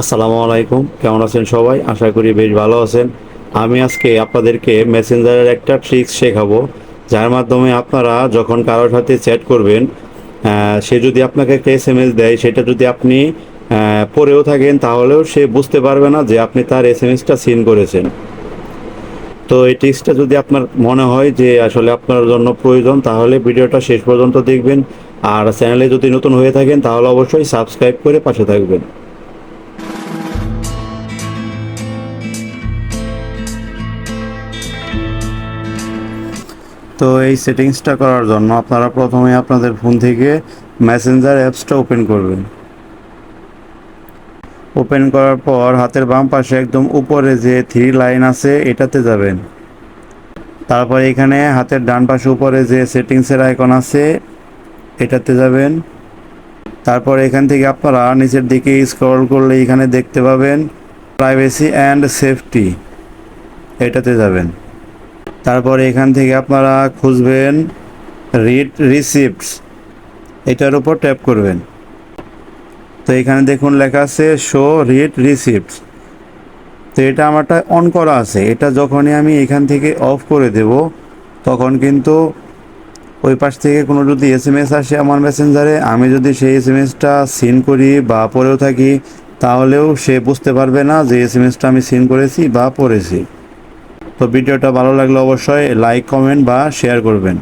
আসসালামু আলাইকুম। কেমন আছেন সবাই? আশা করি বেশ ভালো আছেন। আমি আজকে আপনাদেরকে মেসেঞ্জারের একটা ট্রিক্স শেখাবো, যার মাধ্যমে আপনারা যখন কারোর সাথে চ্যাট করবেন সে যদি আপনাকে একটা এস এম এস দেয়, সেটা যদি আপনি পড়েও থাকেন, তাহলেও সে বুঝতে পারবে না যে আপনি তার এস এম এসটা সিন করেছেন। তো এই ট্রিক্সটা যদি আপনার মনে হয় যে আসলে আপনার জন্য প্রয়োজন, তাহলে ভিডিওটা শেষ পর্যন্ত দেখবেন। আর চ্যানেলে যদি নতুন হয়ে থাকেন, তাহলে অবশ্যই সাবস্ক্রাইব করে পাশে থাকবেন। তো এই সেটিংসটা করার জন্য আপনারা প্রথমে আপনাদের ফোন থেকে মেসেঞ্জার অ্যাপসটা ওপেন করবেন। ওপেন করার পর হাতের বাম পাশে একদম উপরে যে থ্রি লাইন আছে, এটাতে যাবেন। তারপর এখানে হাতের ডান পাশে উপরে যে সেটিংসের আইকন আছে, এটাতে যাবেন। তারপর এখান থেকে আপনারা নিচের দিকে স্ক্রল করলে এখানে দেখতে পাবেন প্রাইভেসি অ্যান্ড সেফটি এটাতে যাবেন। তারপর এখান থেকে আপনারা খুঁজবেন রিড রিসিপ্টস এটার উপর ট্যাপ করবেন। তো এখানে দেখুন লেখা আছে শো রিড রিসিপ্টস তো এটা আমারটা অন করা আছে। এটা যখনই আমি এখান থেকে অফ করে দেব, তখন কিন্তু ওই পাশ থেকে কোনো যদি এস এম এস আসে আমার মেসেঞ্জারে আমি যদি সেই এস এম এসটা সিন করি বা পড়েও থাকি, তাহলেও সে বুঝতে পারবে না যে এস এম এসটা আমি সিন করেছি বা পড়েছি। তো ভিডিওটা ভালো লাগলে অবশ্যই লাইক কমেন্ট বা শেয়ার করবেন।